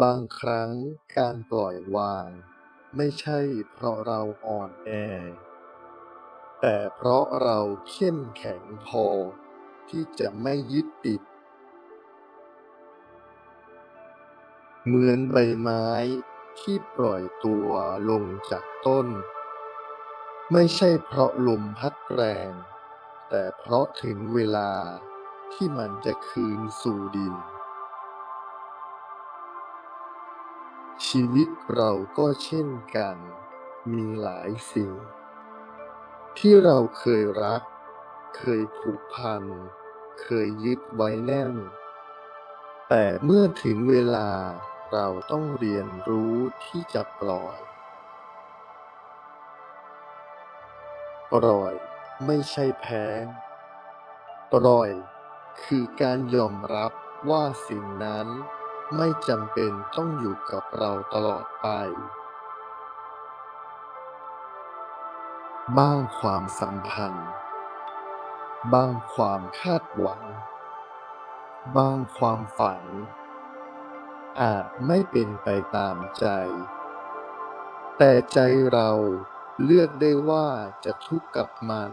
บางครั้งการปล่อยวาง ไม่ใช่เพราะเราอ่อนแอ แต่เพราะเราเข้มแข็งพอ ที่จะไม่ยึดติด เหมือนใบไม้ที่ปล่อยตัวลงจากต้น ไม่ใช่เพราะลมพัดแรง แต่เพราะถึงเวลาที่มันจะคืนสู่ดิน ชีวิตเราก็เช่นกัน มีหลายสิ่ง ที่เราเคยรัก เคยผูกพัน เคยยึดไว้แน่น แต่เมื่อถึงเวลาเราต้องเรียนรู้ที่จะปล่อย ปล่อยไม่ใช่แพ้ ปล่อยคือการยอมรับว่าสิ่งนั้น ไม่จำเป็นต้องอยู่กับเราตลอดไป บ้างความสัมพันธ์ บ้างความคาดหวัง บ้างความฝัน อาจไม่เป็นไปตามใจ แต่ใจเราเลือกได้ว่าจะทุกข์กับมัน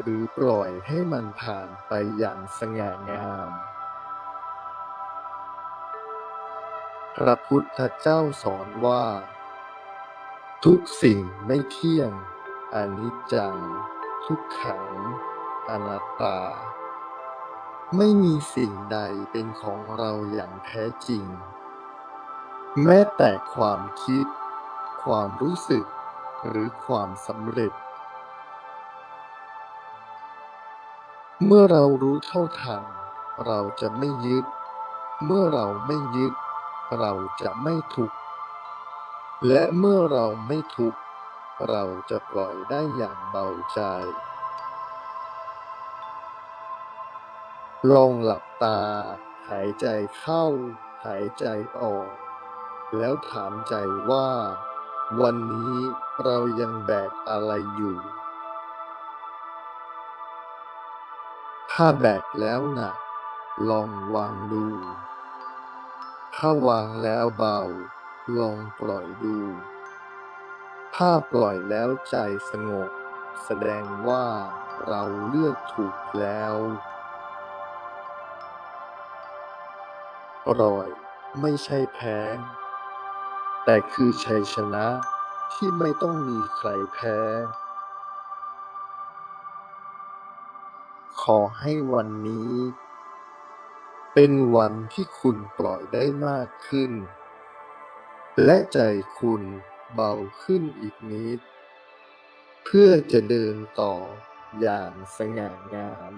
หรือปล่อยให้มันผ่านไปอย่างสง่างาม พระพุทธเจ้าสอนว่า ทุกสิ่งไม่เที่ยงอนิจจัง ทุกขัง อนัตตา ไม่มีสิ่งใดเป็นของเราอย่างแท้จริง แม้แต่ความคิด ความรู้สึก หรือความสำเร็จ เมื่อเรารู้เท่าทันเราจะไม่ยึด เมื่อเราไม่ยึด เราจะไม่ทุกข์ และเมื่อเราไม่ทุกข์ เราจะปล่อยได้อย่างเบาใจ ลองหลับตา หายใจเข้า หายใจออก แล้วถามใจว่า วันนี้เรายังแบกอะไรอยู่ ถ้าแบกแล้วหนักลองวางดู ถ้าวางแล้วเบา ลองปล่อยดู ถ้าปล่อยแล้วใจสงบ แสดงว่าเราเลือกถูกแล้วปล่อยไม่ใช่แพ้ แต่คือชัยชนะที่ไม่ต้องมีใครแพ้ ขอให้วันนี้ เป็นวันที่คุณปล่อยได้มากขึ้น และใจคุณเบาขึ้นอีกนิด เพื่อจะเดินต่ออย่างสง่างาม